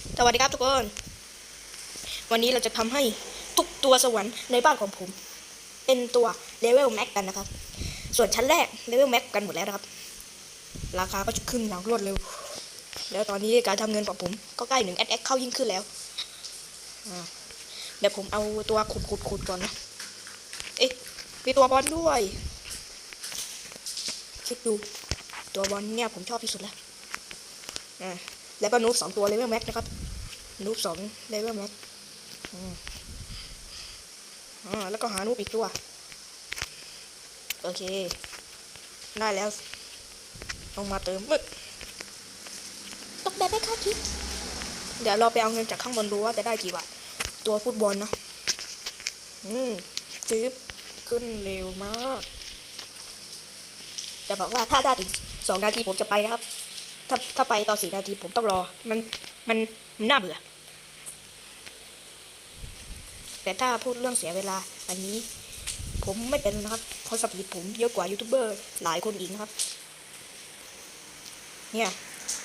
สวัสดีครับทุกคน วันนี้เราจะทำให้ทุกตัวสวรรค์ในบ้านของผม เป็นตัวเลเวลแม็กกันนะครับ ส่วนชั้นแรกเลเวลแม็กกันหมดแล้วนะครับ ราคาก็จะขึ้นอย่างรวดเร็ว แล้วตอนนี้การทำเงินของผมก็ใกล้หนึ่งแอดแอเข้ายิ่งขึ้นแล้วเดี๋ยวผมเอาตัวขุดขุดขุดก่อนนะ เอ๊ะ มีตัวบอลด้วยคิดดู ตัวบอลเนี่ยผมชอบที่สุดแล้ว อ่า แล้วก็นูบสองตัวเลเวลแม็กนะครับนูบสองเลเวลแม็กอ่าแล้วก็หานูบอีกตัว โอเค ได้แล้วลงมาเติมมึกตกแบบไม่คาดคิด เดี๋ยวเราไปเอาเงินจากข้างบนดูว่าจะได้กี่บาทตัวฟุตบอลนะอืมจิ๊บขึ้นเร็วมาก จะบอกว่าถ้าได้ถึงสองนาทีผมจะไปนะครับ ถ้าถ้าไปตอนสี่นาทีผมต้องรอ มันมันมันน่าเบื่อ แต่ถ้าพูดเรื่องเสียเวลา อันนี้ ผมไม่เป็นนะครับ เพราะสปีดผมเยอะกว่ายูทูบเบอร์หลายคนอีกนะครับ เนี่ย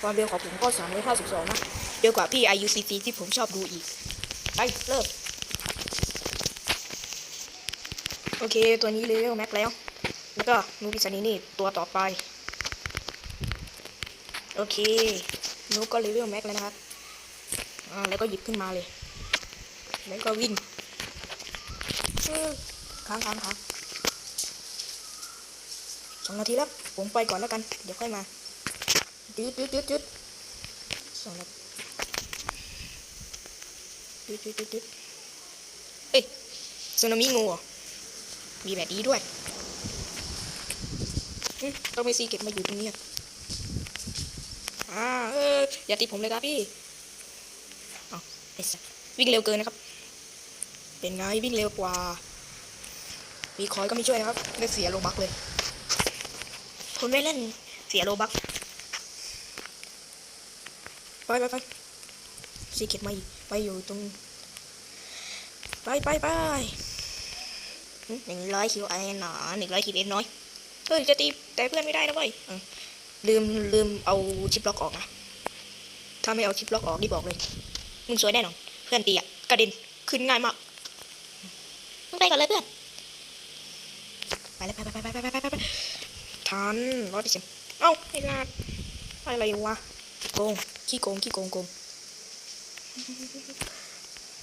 ความเร็วของผมก็สามร้อยห้าสิบสองนะเร็วกว่าพี่ IUCC ที่ผมชอบดูอีก ไปเริ่มโอเค ตัวนี้เลเวลแม็กแล้ว แล้วก็นูบิสานีนี่ตัวต่อไป โอเคนูก็เลเวลแม็กแล้วนะครับอ่าแล้วก็หยิบขึ้นมาเลย แล้วก็วิ่งค้างค้างค้างสองนาทีแล้ว ผมไปก่อนแล้วกัน เดี๋ยวค่อยมาจืดจืดจืดจืดสองนาทีจืดจืดจืดจืดเอ้ยสึนามิงูเหรอมีแบบนี้ด้วยต้องไปซีเก็บมาอยู่ตรงนี้ อ่าเอออย่าตีผมเลยครับพี่เอาไอ้สัสวิ่งเร็วเกินนะครับ เป็นไงวิ่งเร็วกว่า มีคอยก็ไม่ช่วยนะครับได้เสียโลบักเลยคนไม่เล่นเสียโลบักไปไปไปซีเก็ตมาอีกไปอยู่ตรง ไปไปไปหนึ่งร้อยคิวไอหนาหนึ่งร้อยคิวเอ็นน้อยเฮ้ยจะตีแต่เพื่อนไม่ได้นะเว้ยอืม ลืมลืมเอาชิปล็อกออกนะ ถ้าไม่เอาชิปล็อกออกนี่บอกเลย มึงสวยแน่นอน เพื่อนตีอะกระเด็นขึ้นง่ายมาก มึงไปก่อนเลยเพื่อน ไปเลยไปไปไปไปไปไปไปทันร้อยเปอเซ็นเอ้าไอ้ลาอะไรวะ โกง ขี้โกง ขี้โกงโกง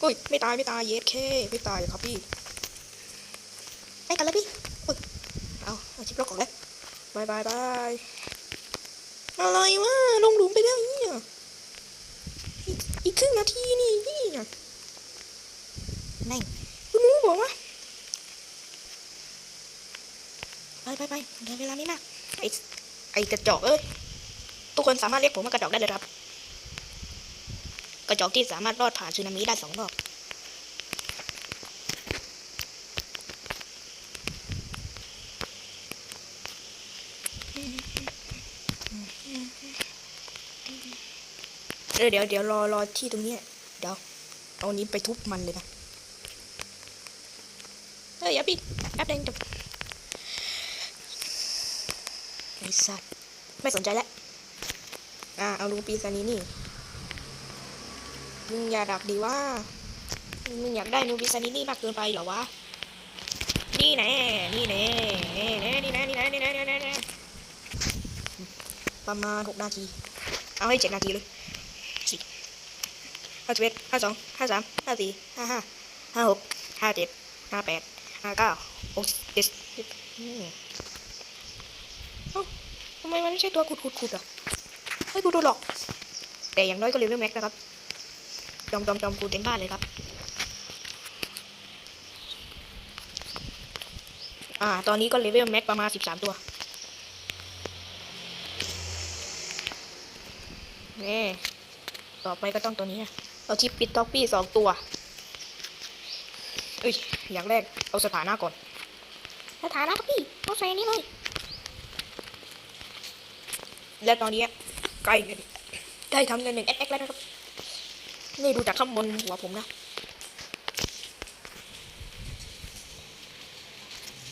โอ้ย ไม่ตาย ไม่ตาย เย็ดแค่ไม่ตายครับพี่ ไปกันแล้วพี่ เอาเอาชิปล็อกออกเล้บายบายบาย อะไรวะลงหลุมไปแล้วเนี่ยอีกอีกครึ่งนาทีนี่นี่แม่งคุณรู้บอกว่าไปไปไปเดี๋ยวเวลาไม่มากไอไอกระจอกเอ้ยทุกคนสามารถเรียกผมว่ากระจอกได้เลยครับ กระจอกที่สามารถรอดผ่านสึนามิได้สองรอบ เออเดี๋ยวเดี๋ยวรอรอที่ตรงนี้เดี๋ยวเอานี้ไปทุบมันเลยนะเฮ้ยอย่าปิดแอป๊บเดียวจบไอ้สัตว์ไม่สนใจแล้วอ่าเอาลูปีซานี้นี่มึงอย่าดักดีว่ามึงอยากได้นูบิซานินี่มากเกินไปเหรอวะนี่แน่นี่แน่นี่แน่นี่แน่นี่แน่นี่แน่ประมาณหกนาที เอาให้เจ็ดนาทีเลย ห้าสิบเอ็ดห้าสองห้าสามห้าสี่ห้าห้าห้าหกห้าเจ็ดห้าแปดห้าเก้าหกเจ็ดสิบอืมเอ้าทำไมมันไม่ใช่ตัวขุดขุดขุดอะไม่กูโดนหลอก แต่อย่างน้อยก็เลเวลแม็กนะครับ จอมจอมจอมกูเต็มบ้านเลยครับ อ่า ตอนนี้ก็เลเวลแม็กประมาณสิบสามตัวนี่ต่อไปก็ต้องตัวนี้อะ เอาชิปปิดท็อปปี้สองตัวเอ้ยอย่างแรกเอาสถานะก่อน สถานะครับพี่เอาใส่อันนี้เลยและตอนนี้ใกล้ได้ทำเงินหนึ่งเอ็กแล้วนะครับนี่ดูจากข้างบนหัวผมนะ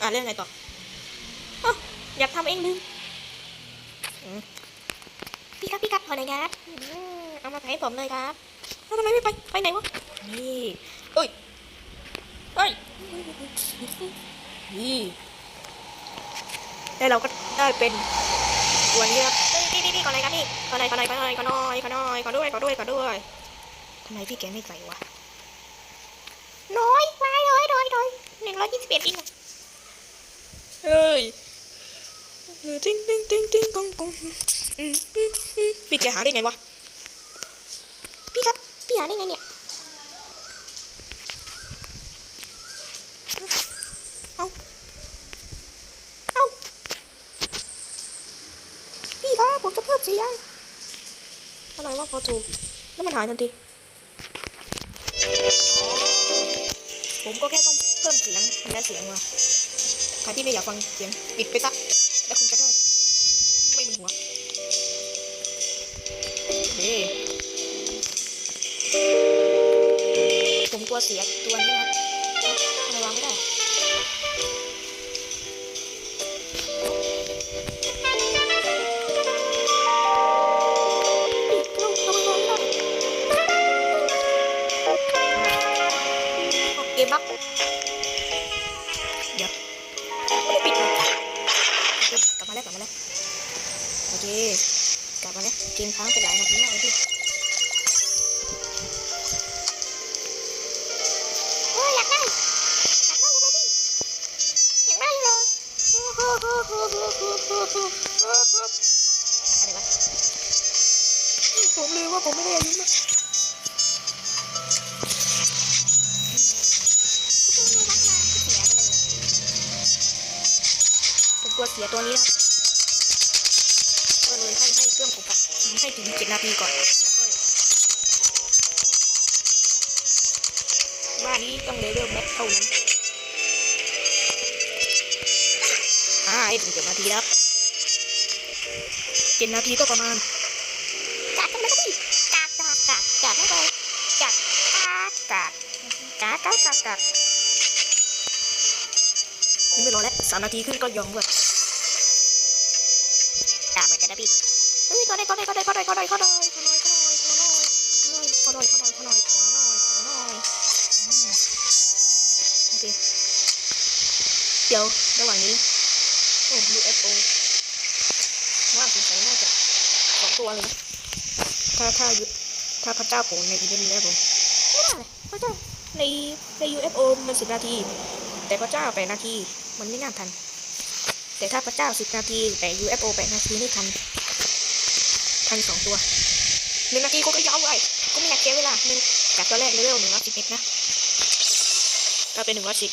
อะเรื่องอะไรต่ออาวอยากทำเองลืมอืมพี่ครับพี่ครับขอหน่อยครับอืมเอามาใส่ให้ผมเลยครับแล้ว ทำไมไม่ไป ไปไหนวะ นี่เอ้ยเอ้ยนี่แล้วเราก็ได้เป็นตัวนี้ครับพี่พี่พี่ขออะไรกันนี่ขออะไรขออะไรขออะไรขอน่อยขอน่อยขอด้วยขอด้วยขอด้วยทำไมพี่แกไม่ใส่วะ น้อยน้อยน้อยน้อยน้อยหนึ่งร้อยยี่สิบเอ็ดเองเฮ้ยติ้งติ้งติ้งติ้งกงกงพี่แกหาได้ไงวะ พี่ครับพี่หาได้ไงเนี่ยเอาเอาพี่ครับผมจะเพิ่มเสียงอะไรวะพอถูกแล้วมันหายทันทีผมก็แค่ต้องเพิ่มเสียงและเสียงมาใครที่ไม่อยากฟังเสียงปิดไปซะแล้วคุณจะได้ไม่มีหัวเฮ้ ตัวเสียตัวนี้ครับ อะไรวะผมลืมว่าผมไม่ได้อายุมากผมกลัวเสียตัวนี้นะก็เลยให้ให้เครื่องผมอะให้ถึงเจ็ดนาทีก่อน แล้วค่อยว่านี้ต้องเลเวลแม็กเท่านั้น ให้ถึงเจ็ดนาทีครับเจ็ดนาทีก็ประมาณกาดกันไปดิกาดกาดกาดกาดเข้าไปกาดกาดกาดกาดกาดกาดนี่ไม่รอแล้วสามนาทีขึ้นก็ยอมด้วยกาดเหมือนกันนะพี่เฮ้ยก็ได้ก็ได้ก็ได้ก็ได้ก็ได้ก็ได้ก็ได้ขอหน่อยขอหน่อยขอหน่อยขอหน่อยขอหน่อยโอเคเดี๋ยวระหว่างนี้ อ้ UFO ว่าสงสัยน่าจะสองตัวเลยนะถ้าถ้าถ้าพระเจ้าโผล่ในอีเวนต์นี้ผมไม่ได้เลยพระเจ้าในใน UFO มันสิบนาที แต่พระเจ้าแปดนาทีมันไม่น่าทัน แต่ถ้าพระเจ้าสิบนาทีแต่ UFO แปดนาทีนี่ทัน ทันสองตัวหนึ่งนาทีก็ก็ยาวไว้ก็ไม่อยากเสียเวลาหนึ่งจากตัวแรกเลเวลหนึ่งร้อยสิบเอ็ดนะก็เป็นหนึ่งร้อยสิบ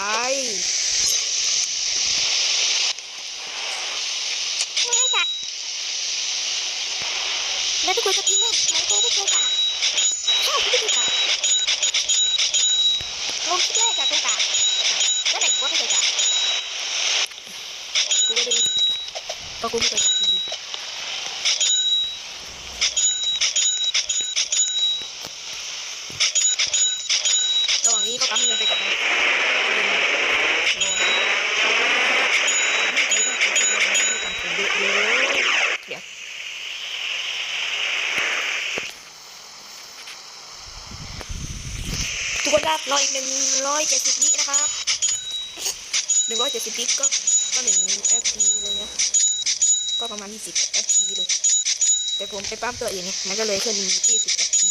ใช่ไม่จัดแล้วที่คุยกับพี่แม่ไหนโตไม่เคยจัดใช่ไม่เคยจัดลงคลิปแรกจากตรงกลางแล้วไหนบอกว่าไม่เคยจับกูไม่ได้เพราะกูไม่เคยจับจริงๆระหว่างนี้ก็ปั๊มเงินไปก่อนนะเดี๋ยวทุกคนครับร อีกหนึ่งร้อยเจ็ดสิบวินะครับหนึ่งร้อยเจ็ดสิบวิก็ก็หนึ่ง FP เลยนะก็ประมาณยี่สิบ FP เลย แต่ผมไปปั๊มตัวอื่นเนี่ยมันก็เลยขึ้นยี่สิบ FP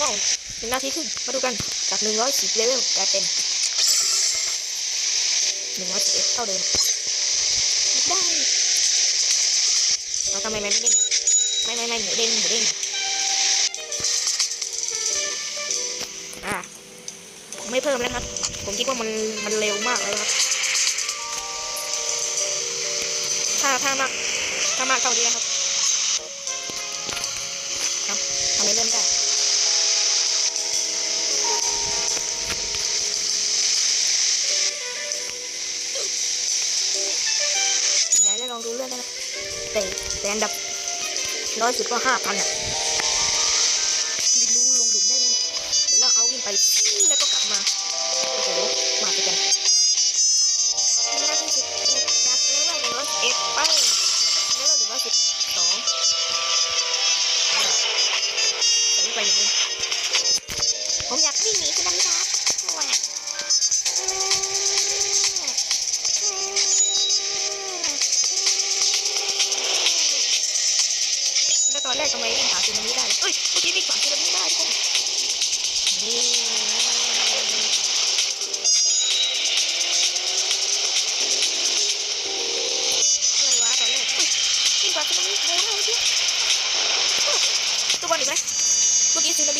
ว้าวหนึ่งนาที่ขึ้นมาดูกันจากหนึ่งร้อยสิบเลเวลกลายเป็นหนึ่งร้อยสิบเอ็ดเท่าเดิมได้เราทำไมมันไม่เด้งอะไม่ไม่ไม่หมูเด้งหมูเด้งอะ ไม่เพิ่มแล้วครับ ผมคิดว่ามันมันเร็วมากเลยครับ ถ้าถ้ามากถ้ามากเท่านี้นะครับครับทำไมเริ่มได้เดี๋ยวลองดูเรื่องได้ไหมแต่แต่อันดับน้อยสุดก็ห้าพันอะ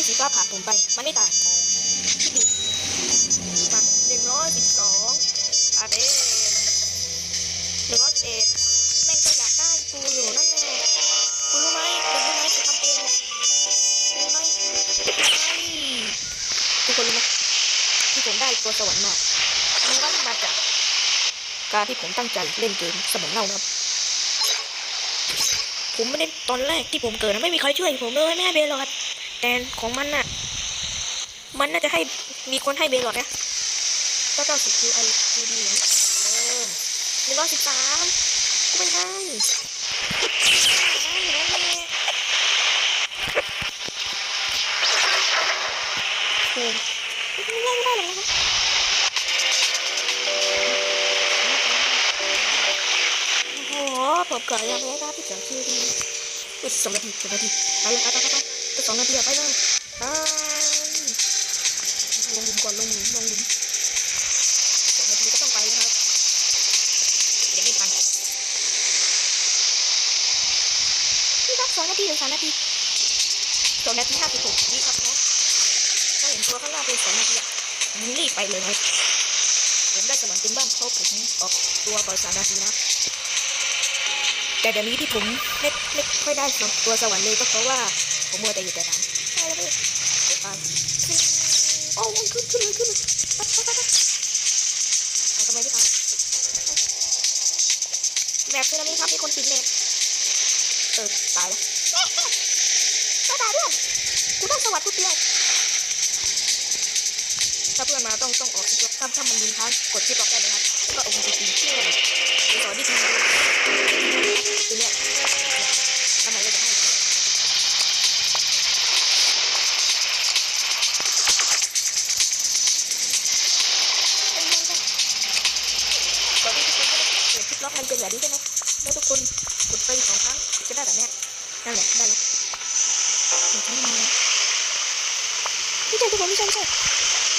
กี้ซึนามิสีฟ้าผ่าผมไป มันไม่ตายคิดดูมาหนึ่งร้อยสิบสองอาเดนหนึ่งร้อยสิบเอ็ดแม่งก็อยากได้กูอยู่นั่นแน่คุณรู้ไหมคุณรู้ไหมกูทำเองรู้ไหมทุกคนรู้ไหมที่ผมได้ตัวสวรรค์มามันก็มาจากการที่ผมตั้งใจเล่นเกมสมองเน่านะครับ ผมไม่ได้ตอนแรกที่ผมเกิดนะไม่มีใครช่วยผมเลยไม่เบลอด แต่ของมันน่ะ มันน่าจะให้มีคนให้เบลอดนะก็เก้าสิบคิวไอคิวดีนะหนึ่งร้อยสิบสามก็ไม่ให้ไม่ให้นั่นแหละโอ้ไม่ได้ไม่ได้หรอกนะโอ้โหผมเกิดยังไงครับพี่เจ๋อคิวดีอุ้ยสองนาทีสองนาทีไปเลยไปไปไป สองนาทีอะไปเลยไปลงหลุมก่อนลงหลุมลงหลุมสองนาทีก็ต้องไปนะครับเดี๋ยวไม่ทันนี่ครับสองนาทีหรือสามนาทีสองนาทีห้าสิบหกวิครับนะถ้าเห็นตัวข้างล่างเป็นสองนาทีอะผมรีบไปเลยนะครับผมได้สวรรค์เต็มบ้านเพราะผมออกตัวก่อนสามนาทีนะแต่เดี๋ยวนี้ที่ผมไม่ไม่ค่อยได้ตัวสวรรค์เลยก็เพราะว่า ผมมัวแต่อยู่แต่หลังใช่แล้วพี่เดี๋ยวไปโอ้มันขึ้นขึ้นเลยขึ้นเลยไปไปไปเอาทำไมไม่ทำแบบซึนามิครับมีคนติดเน็ตเออตายแล้วตายตายด้วยกูต้สวัสดิ์ทุกเดียวถ้าเพื่อนมาต้องต้องออกชิปล็อกถ้าถ้ามันยิงค้างกดชิปล็อกได้เลยครับก็เอาไปตีเชื่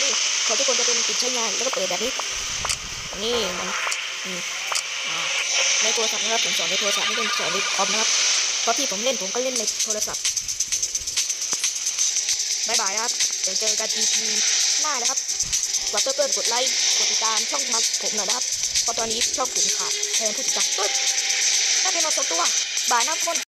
นี่ขอทุกคนจะเป็นปิดใช้งานแล้วก็เปิดแบบนี้ นี่มันอืมอ่าในโทรศัพท์นะครับผมสอนในโทรศัพท์ไม่ได้สอนในคอมนะครับเพราะที่ผมเล่นผมก็เล่นในโทรศัพท์บายบายครับเดี๋ยวเจอกัน EP หน้านะครับฝากเพื่อนๆกดไลค์กดติดตามช่องมาผมหน่อยนะครับเพราะตอนนี้ช่องผมขาดแทนผู้ติดตามเฮ้ยได้เป็นมาสองตัวบายน้ำคน